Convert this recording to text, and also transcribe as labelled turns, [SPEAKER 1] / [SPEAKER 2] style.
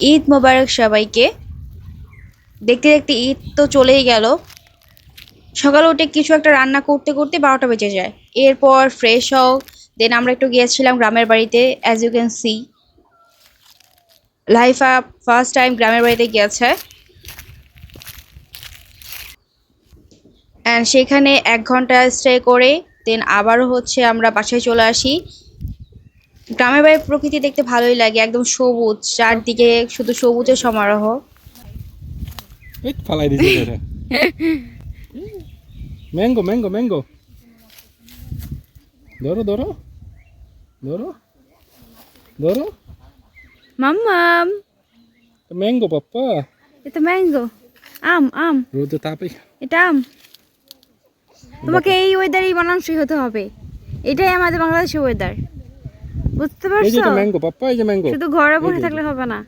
[SPEAKER 1] ঈদ মোবারক সবাইকে। দেখতে দেখতে ঈদ তো চলেই গেল। সকালে উঠে কিছু একটা রান্না করতে করতে বারোটা বেজে যায়। এরপর ফ্রেশ হও। দেন আমরা একটু গিয়েছিলাম গ্রামের বাড়িতে অ্যাজ ইউ ক্যান সি লাইফা ফার্স্ট টাইম গ্রামের বাড়িতে গিয়েছে। অ্যান্ড সেখানে এক ঘণ্টা স্টে করে দেন আবারও হচ্ছে আমরা বাসায় চলে আসি। গ্রামের বাড়ির প্রকৃতি দেখতে ভালোই লাগে একদম সবুজ চারদিকে শুধু সবুজের সমারোহ।
[SPEAKER 2] ফালাই দিছে ম্যাঙ্গো ম্যাঙ্গো ম্যাঙ্গো। ধরো ধরো। ধরো। ধরো।
[SPEAKER 3] মাম্মাম
[SPEAKER 2] ম্যাঙ্গো পাপ্পা।
[SPEAKER 3] এটা ম্যাঙ্গো। আম আম।
[SPEAKER 2] রোদে তাপে।
[SPEAKER 3] এটা আম। তোমাকে এই ওয়েদারেই মানানসই হতে হবে। এটাই আমাদের বাংলাদেশের ওয়েদার বুঝতে পারছ
[SPEAKER 2] এই যে ম্যাঙ্গো পাপ্পা এই যে ম্যাঙ্গো
[SPEAKER 3] শুধু ঘরে বসে থাকলে হবে না।